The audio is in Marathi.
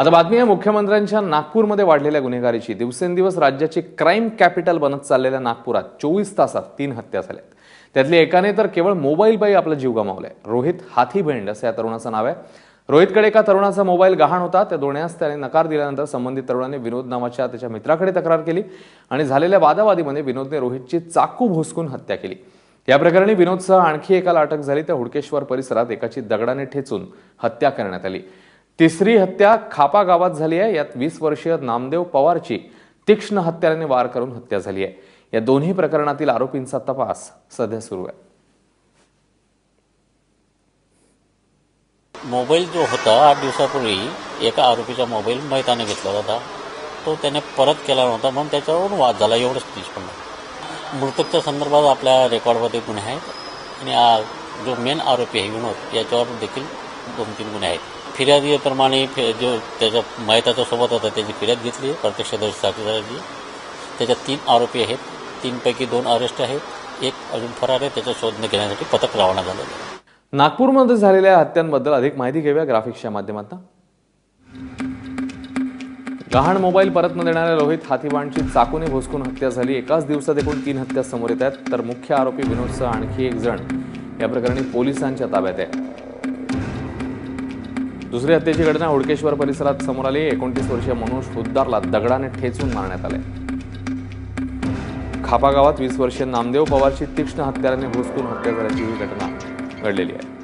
आता बातमी आहे मुख्यमंत्र्यांच्या नागपूरमध्ये वाढलेल्या गुन्हेगारीची. दिवसेंदिवस राज्याची क्राईम कॅपिटल बनत चाललेल्या नागपुरात चोवीस तासात तीन हत्या झाल्यात. त्यातली एकाने तर केवळ मोबाईल बाई आपला जीव गमावलाय. रोहित हाथीबेंड असं या तरुणाचं नाव आहे. रोहितकडे एका तरुणाचा मोबाईल गहाण होता. त्या दोण्यास त्याने नकार दिल्यानंतर संबंधित तरुणाने विनोद नावाच्या त्याच्या मित्राकडे तक्रार केली आणि झालेल्या वादावादीमध्ये विनोदने रोहितची चाकू भोसकून हत्या केली. या प्रकरणी विनोदसह आणखी एकाला अटक झाली. त्या हुडकेश्वर परिसरात एकाची दगडाने ठेचून हत्या करण्यात आली. तिसरी हत्या खापा गावात झाली आहे. यात वीस वर्षीय नामदेव पवारची तीक्ष्ण हत्याराने वार करून हत्या झाली आहे. या दोन्ही प्रकरणातील आरोपींचा तपास सध्या सुरू आहे. मोबाईल जो होता आठ दिवसापूर्वी एका आरोपीचा मोबाईल मैताने घेतला होता तो त्याने परत केला नव्हता म्हणून त्याच्यावरून वाद झाला. एवढंच निष्पन्न मृतकच्या संदर्भात आपल्या रेकॉर्डमध्ये गुन्हे आहेत. आणि जो मेन आरोपी आहे विनोद याच्यावर देखील दोन तीन गुन्हे आहेत. फिर्यादीप्रमाणे फि- जो त्याच्या मैताच्या सोबत होता त्याची फिर्याद घेतली प्रत्यक्षदर्शी साक्षीदारांची त्याच्यात तीन आरोपी आहेत. तीनपैकी दोन अरेस्ट आहेत. एक अजून फरार आहे. त्याचा शोध घेण्यासाठी पथक रवाना झालेलं आहे. नागपूरमध्ये झालेल्या हत्यांबद्दल अधिक माहिती घेऊया ग्राफिक्सच्या माध्यमातून. गहाण मोबाईल परत न देणाऱ्या रोहित हाथीबाणची चाकूने भोसकून हत्या झाली. एकाच दिवसात एकूण तीन हत्या समोर येत आहेत. तर मुख्य आरोपी विनोदसह आणखी एक जण या प्रकरणी पोलिसांच्या ताब्यात आहे. दुसरी हत्येची घटना हुडकेश्वर परिसरात समोर आली. एकोणतीस वर्षीय मनोज हुद्दारला दगडाने ठेचून मारण्यात आले. खापा गावात वीस वर्षीय नामदेव पवारची तीक्ष्ण हत्याराने घुसकून हत्या झाल्याची ही घटना घडलेली आहे.